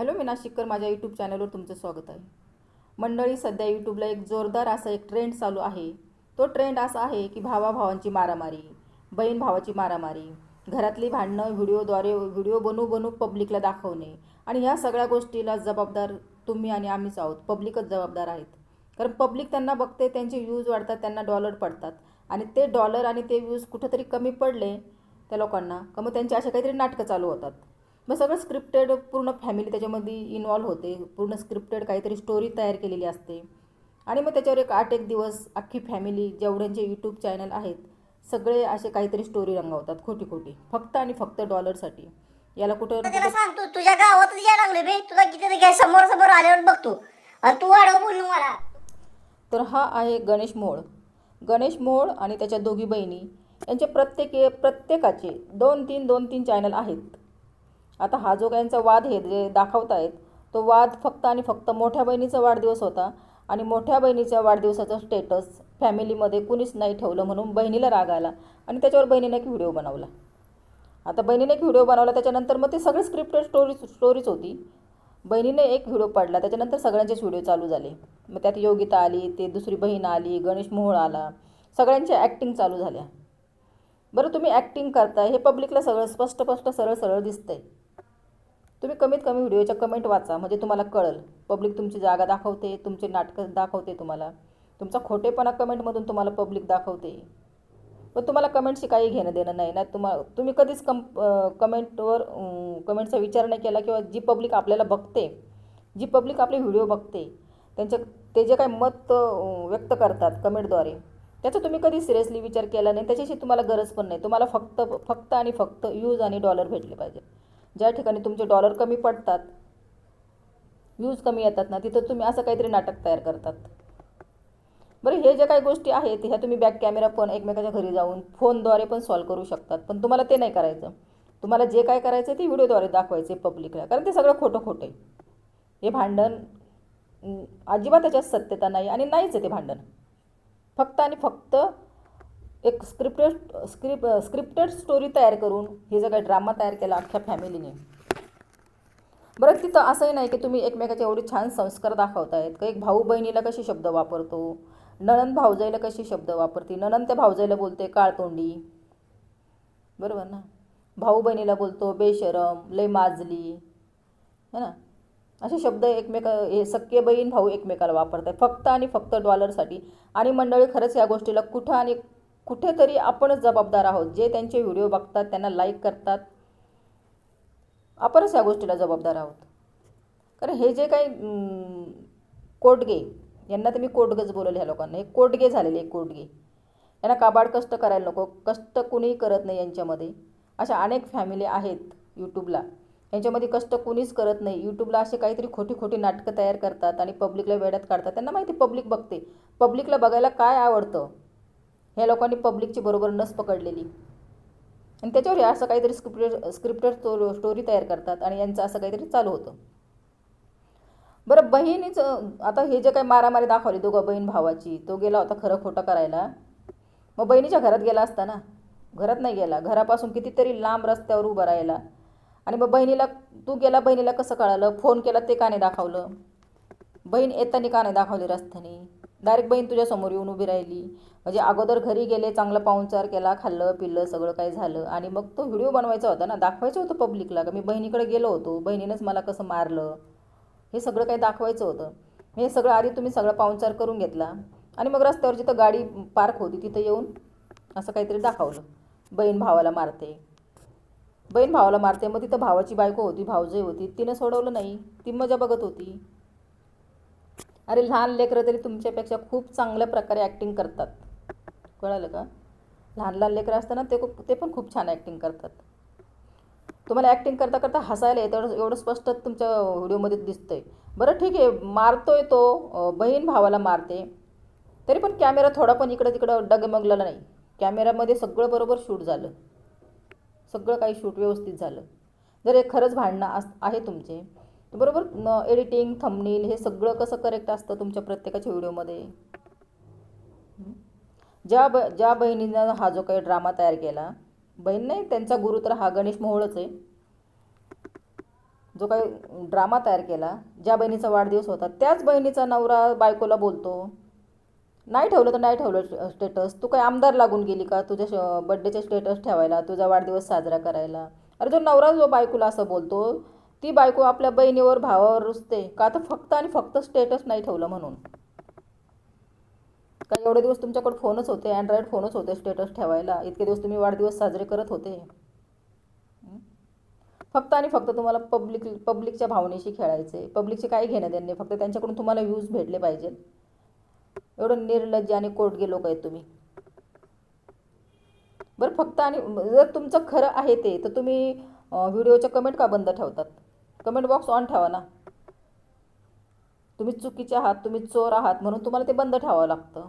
Hello मी नाशिककर माझ्या YouTube चॅनलवर तुमचं स्वागत आहे. मंडळी सध्या यूट्यूबला एक जोरदार असा एक ट्रेंड चालू आहे. तो ट्रेंड असा आहे की भावाभावांची मारामारी बहीण भावाची मारामारी घरातली भांडणं व्हिडिओद्वारे व्हिडिओ बनवू बनवू पब्लिकला दाखवणे आणि ह्या सगळ्या गोष्टीला जबाबदार तुम्ही आणि आम्हीच आहोत. पब्लिकच जबाबदार आहेत. कारण पब्लिक त्यांना बघते त्यांचे व्ह्यूज वाढतात त्यांना डॉलर पडतात. आणि ते डॉलर आणि ते व्ह्यूज कुठंतरी कमी पडले त्या लोकांना का मग त्यांची अशा काहीतरी नाटकं चालू होतात. मग सगळं स्क्रिप्टेड पूर्ण फॅमिली त्याच्यामध्ये इन्वॉल्व्ह होते. पूर्ण स्क्रिप्टेड काहीतरी स्टोरी तयार केलेली असते. आणि मग त्याच्यावर एक आठ एक दिवस अख्खी फॅमिली जेवढ्यांचे यूट्यूब चॅनल आहेत सगळे असे काहीतरी स्टोरी रंगवतात खोटी खोटी. फक्त आणि फक्त डॉलरसाठी याला कुठं त्याला सांगतो तुझ्या गावात या लागले बे. तुला किती काय समोर समोर आल्यावर बघतो आणि तू वाढव बोलू मला. तर हा आहे गणेश मोळ. गणेश मोळ आणि त्याच्या दोघी बहिणी. यांचे प्रत्येकी प्रत्येकाचे दोन तीन दोन तीन चॅनल आहेत. आता हा जो काहींचा वाद हे जे दाखवतायत तो वाद फक्त आणि फक्त मोठ्या बहिणीचा वाढदिवस होता आणि मोठ्या बहिणीच्या वाढदिवसाचं स्टेटस फॅमिलीमध्ये कुणीच नाही ठेवलं म्हणून बहिणीला राग आला आणि त्याच्यावर बहिणीने एक व्हिडिओ बनवला. आता बहिणीने एक व्हिडिओ बनवला त्याच्यानंतर मग ते सगळे स्क्रिप्टेड स्टोरी स्टोरीच होती. बहिणीने एक व्हिडिओ पडला त्याच्यानंतर सगळ्यांचेच व्हिडिओ चालू झाले. मग त्यात योगिता आली ते दुसरी बहीण आली गणेश मोहोळ आला सगळ्यांच्या ॲक्टिंग चालू झाल्या. बरं तुम्ही ॲक्टिंग करताय हे पब्लिकला सगळं स्पष्ट स्पष्ट सरळ सरळ दिसतंय. तुम्ही कमीत कमी व्हिडिओच्या कमेंट वाचा म्हणजे तुम्हाला कळल. पब्लिक तुमची जागा दाखवते तुमचे नाटकं दाखवते तुम्हाला. तुमचा खोटेपणा कमेंटमधून तुम्हाला पब्लिक दाखवते. पण तुम्हाला कमेंटशी काही घेणं देणं नाही. ना तुम्हा तुम्ही कधीच कम कमेंटवर कमेंटचा विचार नाही केला किंवा जी पब्लिक आपल्याला बघते जी पब्लिक आपले व्हिडिओ बघते त्यांच्या ते जे काही मत व्यक्त करतात कमेंटद्वारे त्याचा तुम्ही कधी सिरियसली विचार केला नाही. त्याच्याशी तुम्हाला गरज पण नाही. तुम्हाला फक्त फक्त आणि फक्त यूज आणि डॉलर भेटले पाहिजे. ज्या ठिकाणी तुमचे डॉलर कमी पडतात व्ह्यूज कमी येतात ना तिथं तुम्ही असं काहीतरी नाटक तयार करतात. बरं हे ज्या काही गोष्टी आहेत ह्या तुम्ही बॅक कॅमेरा पण एकमेकाच्या घरी जाऊन फोनद्वारे पण सॉल्व करू शकतात. पण तुम्हाला ते नाही करायचं. तुम्हाला जे काय करायचं ते व्हिडिओद्वारे दाखवायचे पब्लिकला कारण ते सगळं खोटं खोटं आहे. हे भांडण अजिबात त्याच्यात सत्यता नाही आणि नाहीच आहे ते भांडण. फक्त आणि फक्त एक स्क्रिप्टेड स्क्रिप स्क्रिप्टेड स्टोरी तयार करून हे जो काही ड्रामा तयार केला अख्ख्या फॅमिलीने बरं तिथं असंही नाही की तुम्ही एकमेकाचे एवढे छान संस्कार दाखवतायत. का एक भाऊ बहिणीला कशी शब्द वापरतो? नणंद भाऊजाईला कशी शब्द वापरते? नणंद त्या भाऊजाईला बोलते काळतोंडी. बरोबर ना? भाऊ बहिणीला बोलतो बेशरम लय माजली. है ना? असे शब्द एकमेका हे सक्के बहीण भाऊ एकमेकाला वापरतात फक्त आणि फक्त डॉलरसाठी. आणि मंडळी खरंच या गोष्टीला कुठं आणि कुठेतरी आपणच जबाबदार आहोत. जे त्यांचे व्हिडिओ बघतात त्यांना लाईक करतात आपणच या गोष्टीला जबाबदार आहोत. कारण हे जे काही कोटगे यांना तर मी कोटगच बोलले ह्या लोकांना. हे कोटगे झालेले कोटगे यांना काबाड कष्ट करायला नको. कष्ट कुणीही करत नाही यांच्यामध्ये. अशा अनेक फॅमिली आहेत यूट्यूबला यांच्यामध्ये कष्ट कुणीच करत नाही. यूट्यूबला असे काहीतरी खोटी खोटी नाटकं तयार करतात आणि पब्लिकला वेड्यात काढतात. त्यांना माहिती पब्लिक बघते. पब्लिकला बघायला काय आवडतं? ह्या लोकांनी पब्लिकची बरोबर नस पकडलेली. आणि त्याच्यावर हे असं काहीतरी स्क्रिप्टर स्क्रिप्टर स्टो स्टोरी तयार करतात आणि यांचं असं काहीतरी चालू होतं. बरं बहिणीचं आता हे जे काही मारामारी दाखवली दोघं बहीण भावाची तो गेला होता खरं खोटं करायला. मग बहिणीच्या घरात गेला असता ना? घरात नाही गेला. घरापासून कितीतरी लांब रस्त्यावर उभं राहायला आणि मग बहिणीला तू गेला बहिणीला कसं कळालं? फोन केला ते का नाही दाखवलं? बहीण येताना का नाही दाखवली रस्त्याने? डायरेक्ट बहीण तुझ्यासमोर येऊन उभी राहिली. म्हणजे अगोदर घरी गेले चांगलं पाहुणचार केला खाल्लं पिल्लं सगळं काही झालं. आणि मग तो व्हिडिओ बनवायचा होता ना दाखवायचं होतं पब्लिकला का? मी बहिणीकडे गेलो होतो. बहिणीनंच मला कसं मारलं? हे सगळं काही दाखवायचं होतं. हे सगळं आधी तुम्ही सगळं पाहुणचार करून घेतला. आणि मग रस्त्यावर जिथं गाडी पार्क होती तिथं येऊन असं काहीतरी दाखवलं. बहीण भावाला मारते. बहीण भावाला मारते. मग तिथं भावाची बायको होती भावजय होती. तिनं सोडवलं नाही. ती मजा बघत होती. अरे लहान लेकरं तरी तुमच्यापेक्षा खूप चांगल्या प्रकारे ॲक्टिंग करतात. कळालं का? लहान लहान लेकरं असताना ते खूप ते पण खूप छान ॲक्टिंग करतात. तुम्हाला ॲक्टिंग करता करता हसायला येतं एवढं स्पष्ट तुमच्या व्हिडिओमध्ये दिसतं आहे बरं ठीक आहे मारतोय तो बहीण भावाला मारते. तरी पण कॅमेरा थोडा पण इकडं तिकडं डगमगलेला नाही. कॅमेरामध्ये सगळं बरोबर शूट झालं. सगळं काही शूट व्यवस्थित झालं. जर हे खरंच भांडणं अस आहे तुमचे बरोबर न एडिटिंग थंबनेल हे सगळं कसं करेक्ट असतं तुमच्या प्रत्येकाच्या व्हिडिओमध्ये? ज्या ब ज्या बहिणीनं हा जो काही ड्रामा तयार केला बहीण नाही त्यांचा गुरु तर हा गणेश मोहोळच आहे. जो काही ड्रामा तयार केला ज्या बहिणीचा वाढदिवस होता त्याच बहिणीचा नवरा बायकोला बोलतो नाही ठेवलं तर नाही ठेवलं स्टेटस तू काय आमदार लागून गेली का? तुझ्या बड्डेचे स्टेटस ठेवायला तुझा वाढदिवस साजरा करायला. अरे जो नवरा जो बायकोला असं बोलतो ती बायको आपल्या बहिणीवर भावावर रुसते. का तर फक्त आणि फक्त स्टेटस नाही ठेवलं म्हणून. काही एवढे दिवस तुमच्याकडे फोनच होते अँड्रॉइड फोनच होते स्टेटस ठेवायला. इतके दिवस तुम्ही वाढदिवस साजरे करत होते. फक्त आणि फक्त तुम्हाला पब्लिक पब्लिकच्या भावनेशी खेळायचे. पब्लिकचे काही घेणं देणे फक्त त्यांच्याकडून तुम्हाला व्ह्यूज भेटले पाहिजेत एवढं निर्लज्ज आणि कोटगे लोक आहेत तुम्ही. बरं फक्त आणि जर तुमचं खरं आहे ते तर तुम्ही व्हिडिओच्या कमेंट का बंद ठेवतात? कमेंट बॉक्स ऑन ठेवा ना. तुम्ही चुकीचे आहात तुम्ही चोर आहात म्हणून तुम्हाला ते बंद ठेवावं लागतं.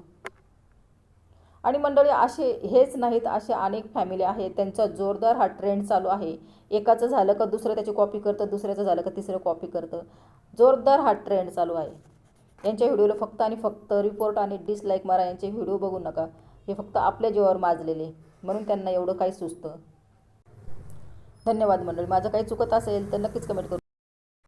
आणि मंडळी असे हेच नाहीत असे अनेक फॅमिली आहेत त्यांचा जोरदार हा ट्रेंड चालू आहे. एकाचं झालं का दुसरं त्याची कॉपी करतं दुसऱ्याचं झालं का तिसरं कॉपी करतं. जोरदार हा ट्रेंड चालू आहे. यांच्या व्हिडिओला फक्त आणि फक्त रिपोर्ट आणि डिसलाईक मारा यांचे व्हिडिओ बघू नका. हे फक्त आपल्या जीवावर माजलेले म्हणून त्यांना एवढं काही सुचतं. धन्यवाद मंडळी. माझं काही चुकत असेल तर नक्कीच कमेंट करू